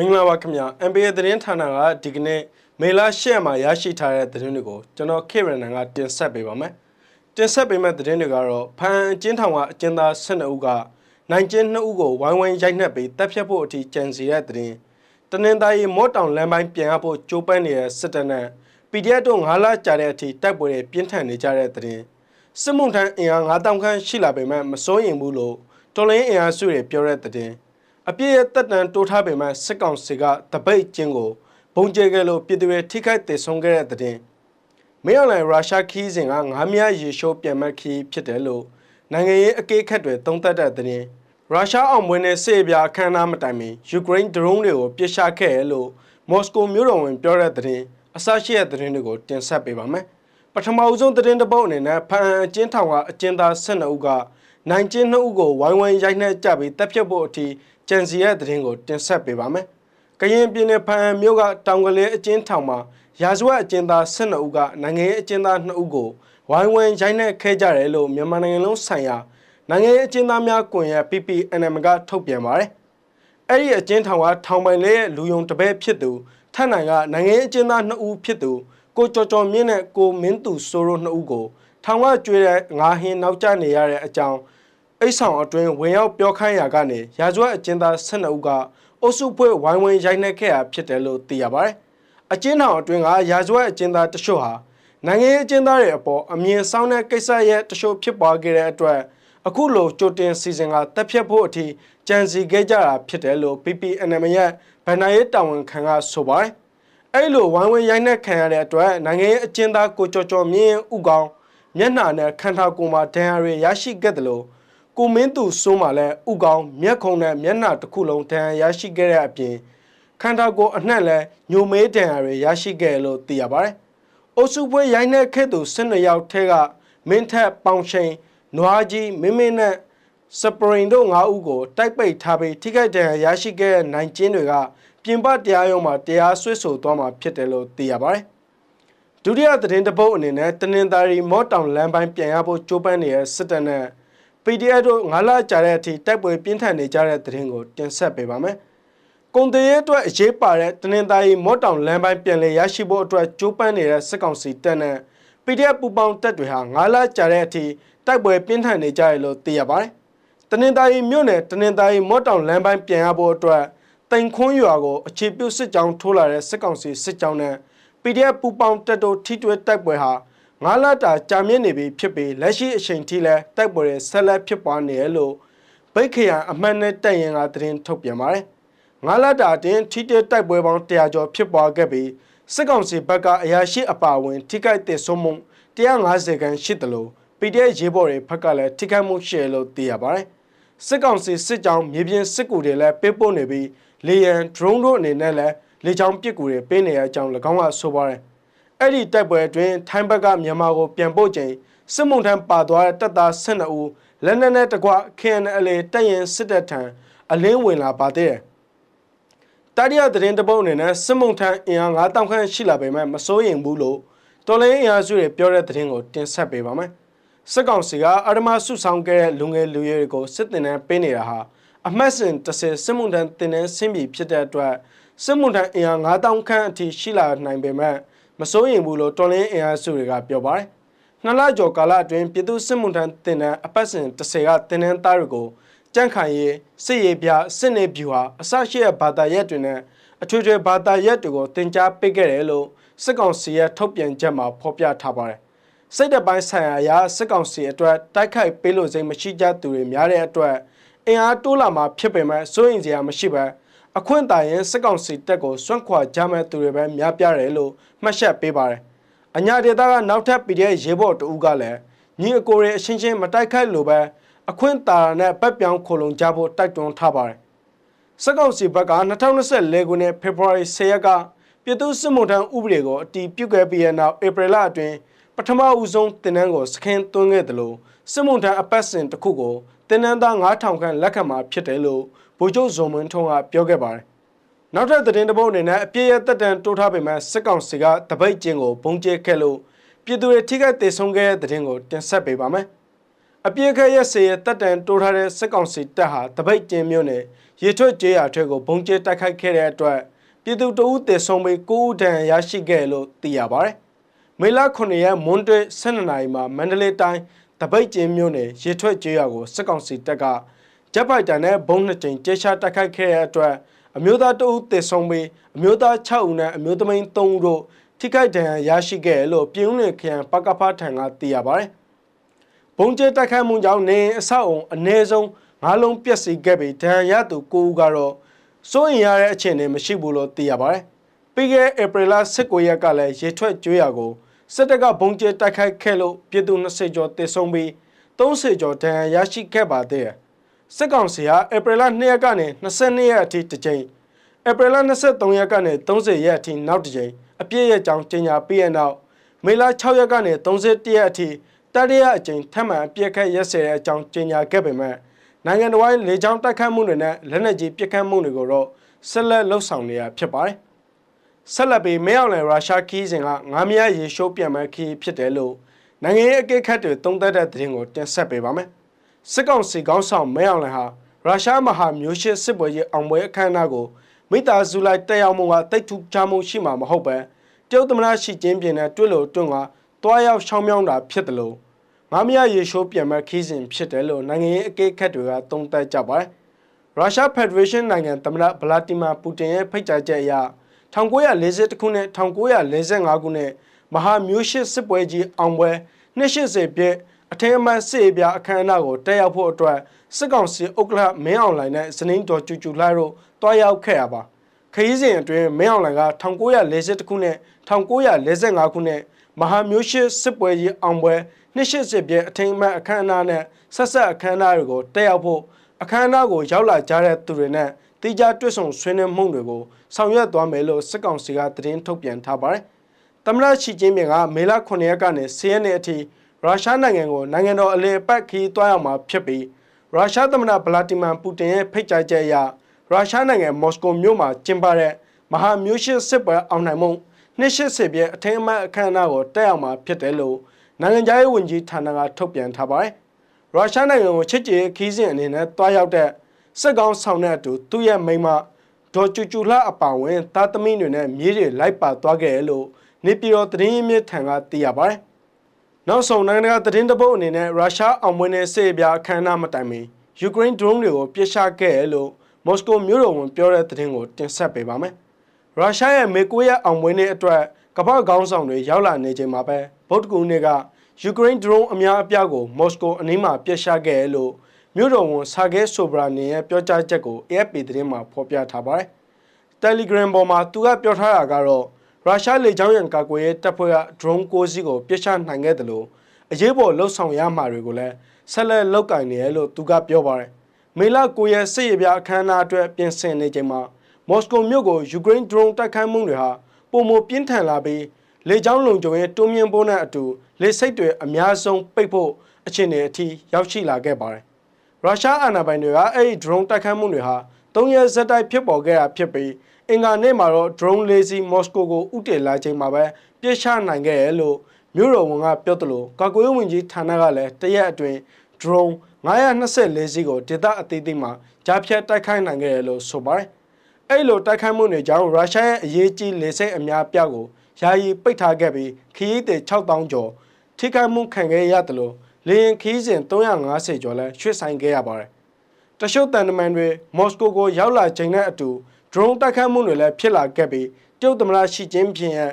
မင်္ဂလာပါခင်ဗျာ NBA သတင်းဌာနကဒီကနေ့မေလ10ရက်မှာရရှိထားတဲ့သတင်းတွေကိုကျွန်တော်ခေရနန်ကတင်ဆက်ပေးပါမယ်တင်ဆက်ပေးမယ့်သတင်းတွေကတော့ဖန်အကျဉ်းထောင်ကအကျဉ်းသား12ဦးကနိုင်ကျင်း2ဦးကိုဝိုင်းဝန်းရိုက်နှက်ပြီးတပ်ဖြတ်ဖို့အထိကြံစီတဲ့သတင်းတနင်္သာရီမော့တောင်လမ်းပိုင်းပြန်ရဖို့ကြိုးပမ်းနေတဲ့စစ်တပ်နဲ့ PDF တို့9လကြာတဲ့အထိတိုက်ပွဲတွေပြင်းထန်နေကြတဲ့သတင်းစစ်မှုထမ်းအင်အား9000ခန့်ရှိလာပေမဲ့မစိုးရင်ဘူးလို့တော်လိုင်းအင်အားစုတွေပြောတဲ့သတင်း အပြည့်ရဲ့တက်တန်တိုးထားပေမဲ့စစ်ကောင်စီကတပိတ်ကျင်းကိုဘုံကျဲခဲ့လို့ပြည်သူတွေထိခိုက်ဒေဆုံးခဲ့တဲ့တဲ့မင်းအောင်လှိုင်ရုရှားခီးစဉ်ကငါးမြရေရှိုးပြန်မဲ့ခီးဖြစ်တယ်လို့နိုင်ငံရေးအကေးခတ်တွေသုံးသပ်တဲ့တဲ့ရုရှားအောင်ပွဲနဲ့စေပြအခမ်းအနားမတိုင်မီယူကရိန်းဒရုန်းတွေကိုပစ်ချခဲ့ရလို့မော်စကိုမြို့တော်ဝင်ပြောတဲ့တဲ့အစရှိတဲ့တဲ့တွေကိုတင်ဆက်ပေးပါမယ်ပထမဦးဆုံးသတင်းတစ်ပုဒ်အနေနဲ့ဖန်အကျဉ်းထောင်ကအကျဉ်းသား12ဦးက နိုင်ကျင်း2ဦးကိုဝိုင်းဝန်းရိုက်နှက်ကြပြီးတပ်ဖြတ်ဖို့အထိကြံစီရဲ့သတင်းကိုတင်ဆက်ပေးပါမယ်။ကရင်ပြည်နယ်ဖန်မြို့ကတောင်ကလေးအကျဉ်းထောင်မှာရာဇဝတ်အကျဉ်းသား12ဦးကနိုင်ငံရေးအကျဉ်းသား2ဦးကိုဝိုင်းဝန်းရိုက်နှက်ခဲ့ကြတယ်လို့မြန်မာနိုင်ငံလုံးဆိုင်ရာနိုင်ငံရေးအကျဉ်းသားများကွန်ရက် PPNM ကထုတ်ပြန်ပါတယ်။အဲ့ဒီအကျဉ်းထောင်ကထောင်ပိုင်လေးရဲ့လူယုံတပည့်ဖြစ်သူထပ်နိုင်ကနိုင်ငံရေးအကျဉ်းသား2ဦးဖြစ်သူကိုကျော်ကျော်မြင့်နဲ့ကိုမင်းသူစိုးတို့2ဦးကိုထောင်ကကျွေးတဲ့ငါဟင်းနောက်ကျနေရတဲ့အကြောင်း အိတ်ဆောင်အတွင်းဝင်ရောက်ပြောခိုင်းရာကနေရာဇဝတ်အကျဉ်းသား12ဦးကအုပ်စုဖွဲ့ဝိုင်းဝန်းရိုက်နှက်ခဲ့တာဖြစ်တယ်လို့သိရပါတယ်။အကျဉ်းထောင်အတွင်းကရာဇဝတ်အကျဉ်းသားတချို့ဟာနိုင်ငံရေးအကျဉ်းသားတွေအပေါ်အမြင်ဆောင်တဲ့ကိစ္စရဲ့တချို့ဖြစ်ပွားခဲ့တဲ့အတွက်အခုလိုကြိုတင်စီစဉ်ကတက်ဖြတ်ဖို့အထိကြံစီခဲ့ကြတာဖြစ်တယ်လို့ PPNM ရဲ့ဗန်နာရေးတာဝန်ခံကဆိုပါတယ်။အဲ့လိုဝိုင်းဝန်းရိုက်နှက်ခံရတဲ့အတွက်နိုင်ငံရေးအကျဉ်းသားကိုကျော်ကျော်မြင့်ဥကောင်မျက်နှာနဲ့ခန္ဓာကိုယ်မှာဒဏ်ရာတွေရရှိခဲ့တယ်လို့ ကိုမင်းသူစိုးမှလည်းဥကောင်းမျက်ခုံနဲ့မျက်နှာတစ်ခုလုံးဒဏ်ရာရရှိခဲ့တဲ့အပြင်ခန္ဓာကိုယ်အနှံ့လည်းညိုမေးဒဏ်ရာတွေရရှိခဲ့လို့သိရပါတယ်။အုပ်စုပွဲရိုင်းနှက်ခဲ့သူ12ယောက်ထဲကမင်းထက်ပေါင်ချိန်နွားကြီးမင်းမင်းနဲ့စပရင်တို့9ဦးကိုတိုက်ပိတ်ထားပြီးထိခိုက်ဒဏ်ရာရရှိခဲ့တဲ့နိုင်ကျင်းတွေကပြင်ပတရားရုံးမှာတရားစွဲဆိုသွားမှာဖြစ်တယ်လို့သိရပါတယ်။ဒုတိယသတင်းတပုတ်အနေနဲ့တနင်္သာရီမော့တောင်လမ်းပိုင်းပြန်ရဖို့ကြိုးပမ်းနေတဲ့စစ်တပ်နဲ့ PDF တို့ငါလာကြတဲ့အထိတိုက်ပွဲပြင်းထန်နေကြတဲ့သတင်းကိုတင်ဆက်ပေးပါမယ်။ကုန်သေးရဲ့အတွက်အရေးပါတဲ့တနင်္သာရီမော့တောင်လမ်းပိုင်းပြန်လည်ရရှိဖို့အတွက်ကြိုးပမ်းနေတဲ့စစ်ကောင်စီတပ်နဲ့ PDF ပူပေါင်းတပ်တွေဟာငါလာကြတဲ့အထိတိုက်ပွဲပြင်းထန်နေကြရလို့သိရပါတယ်။တနင်္သာရီမြို့နယ်တနင်္သာရီမော့တောင်လမ်းပိုင်းပြန်ရဖို့အတွက်တိန်ခွန်းရွာကိုအခြေပြုစစ်ကြောင်းထိုးလာတဲ့စစ်ကောင်စီစစ်ကြောင်းနဲ့ PDF ပူပေါင်းတပ်တို့ထိတွေ့တိုက်ပွဲဟာ ငါးလတာကြာမြင့်နေပြီဖြစ်ပြီးလက်ရှိအချိန်ထိလည်းတိုက်ပွဲတွေဆက်လက်ဖြစ်ပွားနေရလို့ဗိတ်ခရံအမှန်နဲ့တက်ရင်ကသတင်းထုတ်ပြန်ပါတယ်။ငါးလတာတင်ထိတဲ့တိုက်ပွဲပေါင်း100ကျော်ဖြစ်ပွားခဲ့ပြီးစစ်ကောင်စီဘက်ကအရာရှိအပါအဝင်ထိခိုက်တဲ့ဆုံးမှု150ခန်းရှိတယ်လို့ PDF ရေးဘော်တွေဘက်ကလည်းထိခိုက်မှုရှိတယ်လို့သိရပါတယ်။စစ်ကောင်စီစစ်ကြောင်းမြေပြင်စစ်ကူတွေလည်းပေးပို့နေပြီးလေယံ drone တို့အနေနဲ့လည်းလေကြောင်းပစ်ကူတွေပေးနေတဲ့အကြောင်း၎င်းကဆိုပါတယ်။ အဲ့ဒီတိုက်ပွဲအတွင်းထိုင်းဘက်ကမြန်မာကိုပြန်ပို့ချိန်စစ်မှုထမ်းပါသွားတဲ့တပ်သား12ဦးလက်နက်နဲ့တကွ KNL တပ်ရင်စစ်တပ်ထံအလင်းဝင်လာပါသေးတယ်။တတိယသတင်းတပုတ်အနေနဲ့စစ်မှုထမ်းအင်အား9000ခန့်ရှိလာပေမဲ့မစိုးရင်ဘူးလို့တော်လိုင်းအင်အားစုတွေပြောတဲ့သတင်းကိုတင်ဆက်ပေးပါမယ်။စစ်ကောင်စီကအာရမဆုဆောင်ခဲ့တဲ့လူငယ်လူရွယ်တွေကိုစစ်တင်နဲ့ပေးနေတာဟာအမှတ်စဉ်30စစ်မှုထမ်းတင်တဲ့ဆင်းပြီးဖြစ်တဲ့အတွက်စစ်မှုထမ်းအင်အား9000ခန့်အထိရှိလာနိုင်ပေမဲ့ မစိုးရင်ဘူးလို့တော်လင်းအင်အားစုတွေကပြောပါတယ်။နှစ်လကျော်ကာလအတွင်းပြည်သူစစ်မှုထမ်းတင်တဲ့အပတ်စဉ်30ကတင်နန်းသားတွေကိုကြန့်ခိုင်ရေးစစ်ရေးပြစစ်နေဗျူဟာအစရှိတဲ့ဘာသာရက်တွေနဲ့အထွေထွေဘာသာရက်တွေကိုတင် जा ပေးခဲ့တယ်လို့စစ်ကောင်စီရဲ့ထုတ်ပြန်ချက်မှာဖော်ပြထားပါတယ်။စိတ်တပိုင်းဆိုင်ရာအရစစ်ကောင်စီအတွက်တိုက်ခိုက်ပေးလို့စိတ်မရှိကြသူတွေများတဲ့အတွက်အင်အားတိုးလာမှာဖြစ်ပေမဲ့စိုးရင်စရာမရှိဘဲ အခွင့်အာဏာစစ်ကောင်စီတပ်ကိုစွန့်ခွာကြမဲ့သူတွေပဲများပြားတယ်လို့မှတ်ချက်ပေးပါတယ်။အညာဒေတာကနောက်ထပ် PDF ရေဘော့တူကလည်းညီအကိုတွေအချင်းချင်းမတိုက်ခိုက်လို့ပဲအခွင့်အာဏာနဲ့ပတ်ပြောင်းခိုလုံကြဖို့တိုက်တွန်းထားပါတယ်။စစ်ကောင်စီဘက်က2024ခုနှစ်ဖေဖော်ဝါရီ10ရက်ကပြည်သူ့စစ်မှုထမ်းဥပဒေကိုအတည်ပြုခဲ့ပြီးတဲ့နောက်ဧပြီလအတွင်းပထမဦးဆုံးတင်နန်းကိုစခင်းသွင်းခဲ့တယ်လို့ စစ်မှုထမ်းအပတ်စဉ်တစ်ခုကိုတင်နန်းသား9000ခန့်လက်ခံမှာဖြစ်တယ်လို့ဗိုလ်ချုပ်ဇော်မင်းထွန်းကပြောခဲ့ပါတယ်။နောက်ထပ်သတင်းတစ်ပုဒ်အနေနဲ့အပြည့်ရဲ့တက်တန်တိုးထားပေမဲ့စစ်ကောင်စီကတပိတ်ကျင်းကိုပုံကျဲခဲ့လို့ပြည်သူတွေထိခိုက်ဒေဆုံးခဲ့တဲ့သတင်းကိုတင်ဆက်ပေးပါမယ်။အပြစ်ခက်ရက်စေရဲ့တက်တန်တိုးထားတဲ့စစ်ကောင်စီတပ်ဟာတပိတ်ကျင်းမြို့နယ်ရေထွက်ကျေးရွာထွဲကိုဘုံကျဲတိုက်ခိုက်ခဲ့တဲ့အတွက်ပြည်သူတအုပ်တေဆုံးပြီး9ဦးတန်ရရှိခဲ့လို့သိရပါတယ်။မေလ9ရက်မွန်းတွဲ12နာရီမှာမန္တလေးတိုင်း တပိတ်ကျင်းမြို့နယ်ရေထွက်ကျေးရွာကိုစစ်ကောင်စီတပ်ကဂျက်ဖိုက်တာနဲ့ဘုံနှစ်ကြိမ်ကျဲချတိုက်ခိုက်ခဲ့တဲ့အတွက်အမျိုးသားတအုပ်တေဆုံးပြီးအမျိုးသား6ဦးနဲ့အမျိုးသမီး3ဦးတို့ထိခိုက်ဒဏ်ရာရရှိခဲ့လို့ပြည်ဦးလွင်ခရိုင်ပကဖထံကသိရပါတယ်။ဘုံကျဲတိုက်ခိုက်မှုကြောင့်နေအိမ်အဆောက်အုံအ ਨੇ ဆုံး၅လုံးပျက်စီးခဲ့ပြီးဒဏ်ရာရသူ9ဦးကတော့စိုးရင်ရတဲ့အခြေအနေမရှိဘူးလို့သိရပါတယ်။ပြီးခဲ့တဲ့ဧပြီလ19ရက်ကလည်းရေထွက်ကျွေးရကို စစ်တပ်ကဘုံကျဲတိုက်ခိုက်ခဲ့လို့ပြည်သူ20ကျော်တေဆုံးပြီး30ကျော်ဒဏ်ရာရရှိခဲ့ပါသေးတယ်။စစ်ကောင်စီဟာဧပြီလ2ရက်ကနေ22ရက်အထိတစ်ကြိမ်ဧပြီလ23ရက်ကနေ30ရက်အထိနောက်တစ်ကြိမ်အပြည့်ရဲ့ကြောင်းကြေညာပြီးတဲ့နောက်မေလ6ရက်ကနေ31ရက်အထိတတိယအကြိမ်ထပ်မံပြစ်ခတ်ရက်စဲတဲ့အကြောင်းကြေညာခဲ့ပေမဲ့နိုင်ငံတော်ရဲ့လေကြောင်းတိုက်ခတ်မှုတွေနဲ့လက်နက်ကြီးပစ်ခတ်မှုတွေကိုတော့ဆက်လက်လှုပ်ဆောင်နေရဖြစ်ပါတယ်။ ဆက်လက်ပြီးမဲအောင်လည်းရုရှားခီးစဉ်ကငားမရရေရှိုးပြန်မဲ့ခီးဖြစ်တယ်လို့နိုင်ငံရေးအကဲခတ်တွေသုံးသပ်တဲ့သတင်းကိုတင်ဆက်ပေးပါမယ်။စစ်ကောင်စီကောင်းဆောင်မဲအောင်လည်းဟာရုရှားမဟာမျိုးရှစ်စစ်ပွဲကြီးအောင်ပွဲအခမ်းအနားကိုမိသားစုလိုက်တက်ရောက်မှုကတိတ်ထူးခြားမှုရှိမှာမဟုတ်ပဲတရုတ်သမ္မတရှီကျင်းပြင်းနဲ့တွေ့လို့တွန့်ကတွားရောက်ရှောင်းမြောင်းတာဖြစ်တယ်လို့ငါမရရေရှိုးပြန်မဲ့ခီးစဉ်ဖြစ်တယ်လို့နိုင်ငံရေးအကဲခတ်တွေကသုံးသပ်ကြပါတယ်။ရုရှားဖက်ဒရေးရှင်းနိုင်ငံသမ္မတဗလာတီမာပူတင်ရဲ့ဖိတ်ကြားချက်အရ 1940ခုနှစ်1945ခုနှစ်မဟာမျိုးရှစ်စစ်ပွဲကြီးအောင်ပွဲ280ပြည့်အထင်အမှန်စစ်ပြအခမ်းအနားကိုတက်ရောက်ဖို့အတွက်စစ်ကောင်စီဥက္ကဋ္ဌမင်းအောင်လှိုင်နဲ့ဇနင်းတော်ကျူကျူလှိုင်းတို့တွားရောက်ခဲ့ရပါခရီးစဉ်အတွင်းမင်းအောင်လှိုင်က1940ခုနှစ်1945ခုနှစ်မဟာမျိုးရှစ်စစ်ပွဲကြီးအောင်ပွဲ280ပြည့်အထိမ်းအမှတ်အခမ်းအနားနဲ့ဆက်ဆက်အခမ်းအနားတွေကိုတက်ရောက်ဖို့အခမ်းအနားကိုရောက်လာကြတဲ့သူတွေနဲ့ တိကျတွစ်ဆုံဆွေးနွေးမှုတွေကိုဆောင်ရွက်သွားမယ်လို့စစ်ကောင်စီကသတင်းထုတ်ပြန်ထားပါတယ်။သမ္မတရှီကျင်းပင်ကမေလ9ရက်ကနေ10ရက်နေ့အထိရုရှားနိုင်ငံကိုနိုင်ငံတော်အလည်ပတ်ခီးသွားရောက်မှာဖြစ်ပြီးရုရှားသမ္မတဗလာတီမာပူတင်ရဲ့ဖိတ်ကြားချက်အရရုရှားနိုင်ငံမော်စကိုမြို့မှာကျင်းပတဲ့မဟာမျိုးရှစ်စစ်ပွဲအောင်နိုင်မှု280ပြည့်အထင်းအမှတ်အခမ်းအနားကိုတက်ရောက်မှာဖြစ်တယ်လို့နိုင်ငံခြားရေးဝန်ကြီးဌာနကထုတ်ပြန်ထားပါတယ်။ရုရှားနိုင်ငံကိုချစ်ကြည်ခီးစဉ်အနေနဲ့တွားရောက်တဲ့ စစ်ကောင်ဆောင်တဲ့အတူသူ့ရဲ့မိန်းမဒေါ်ကျူကျူလှအပါဝင်သားသမီးတွေနဲ့မြေးတွေလိုက်ပါသွားခဲ့တယ်လို့နေပြည်တော်သတင်းရင်းမြစ်ထံကသိရပါတယ်။နောက်ဆုံးနိုင်ငံတကာသတင်းတပုတ်အနေနဲ့ရုရှားအောင်ပွဲနဲ့စစ်ပြအခမ်းအနားမတိုင်မီယူကရိန်း drone တွေကိုပြစ်ချခဲ့တယ်လို့မော်စကိုမြို့တော်ဝန်ပြောတဲ့သတင်းကိုတင်ဆက်ပေးပါမယ်။ရုရှားရဲ့မေကိုရဲ့အောင်ပွဲနဲ့အတွက်ကမ္ဘာခေါင်းဆောင်တွေရောက်လာနေချိန်မှာပဲဗုဒ္ဓဂုနေ့ကယူကရိန်း drone အများအပြားကိုမော်စကိုအနီးမှာပြစ်ချခဲ့တယ်လို့ မြို့တော်ဝန်ဆာဂဲဆိုဘရာနီရဲ့ပြောကြားချက်ကို AFP သတင်းမှာဖော်ပြထားပါတယ်။ Telegram ပေါ်မှာသူကပြောထားတာကတော့ရုရှားလေကြောင်းရန်ကာကွယ်ရေးတပ်ဖွဲ့က drone 6စီးကိုပြစ်ချနိုင်ခဲ့တယ်လို့အရေးပေါ်လှုပ်ဆောင်ရမှာတွေကိုလည်းဆက်လက်လုပ်ကင်နေတယ်လို့သူကပြောပါတယ်။မေလ9ရက်စစ်ရေးပြအခမ်းအနားအတွက်ပြင်ဆင်နေချိန်မှာမော်စကိုမြို့ကိုယူကရိန်း drone တိုက်ခိုက်မှုတွေဟာပုံမပြင်းထန်လာပြီးလေကြောင်းလုံခြုံရေးတွန်းမြင့်ဖို့နဲ့အတူလေစိတ်တွေအများဆုံးပိတ်ဖို့အခြေအနေအထိရောက်ရှိလာခဲ့ပါတယ်။ ရုရှားအာဏာပိုင်တွေကအဲ့ဒီ drone တိုက်ခိုက်မှုတွေဟာ၃ရက်ဇက်တိုက်ဖြစ်ပေါ်ခဲ့တာဖြစ်ပြီးအင်္ဂါနေ့မှာတော့ drone လေးစီးမော်စကိုကိုဥတည်လာချိန်မှာပဲပြစ်ချနိုင်ခဲ့ရလို့မြို့တော်ဝန်ကပြောသလိုကာကွယ်ရေးဝန်ကြီးဌာနကလည်းတရက်အတွင်း drone 924စီးကိုဒေသအသီးသီးမှာကြားဖြတ်တိုက်ခိုက်နိုင်ခဲ့တယ်လို့ဆိုပါတယ်။အဲ့လိုတိုက်ခိုက်မှုတွေကြောင့်ရုရှားရဲ့အရေးကြီးလေဆိပ်အများပြားကိုယာယီပိတ်ထားခဲ့ပြီးခရီးသည်6000ကျော်ထိခိုက်မှုခံခဲ့ရတယ်လို့ လေရင်ခီးစဉ်350ကျော်လဲရွှေ့ဆိုင်ခဲ့ရပါတယ်။တရှုပ်တန်တမန်တွေမော်စကိုကိုရောက်လာချိန်နဲ့အတူ drone တိုက်ခိုက်မှုတွေလည်းဖြစ်လာခဲ့ပြီးတရုတ်သမ္မတရှီကျင်းဖျင်ရဲ့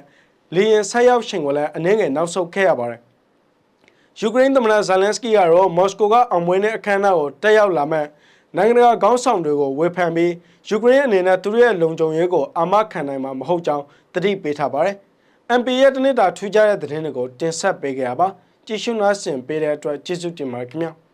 လေရင်ဆက်ရောက်ရှင်ကိုလည်းအနှင်းငယ်နောက်ဆုတ်ခဲ့ရပါတယ်။ယူကရိန်းသမ္မတဇာလန်စကီကတော့မော်စကိုကအောင်ပွဲတဲ့အခမ်းအနားကိုတက်ရောက်လာမဲ့နိုင်ငံတကာခေါင်းဆောင်တွေကိုဝေဖန်ပြီးယူကရိန်းအနေနဲ့သူတို့ရဲ့လုံခြုံရေးကိုအာမခံနိုင်မှာမဟုတ်ကြောင်းတတိပေးထားပါတယ်။ MP ရဲ့တနစ်တာထူးခြားတဲ့သတင်းတွေကိုတင်ဆက်ပေးကြပါ ကြည့်ရှုနားဆင်ပေးတဲ့အတွက်ကျေးဇူးတင်ပါတယ်ခင်ဗျာ။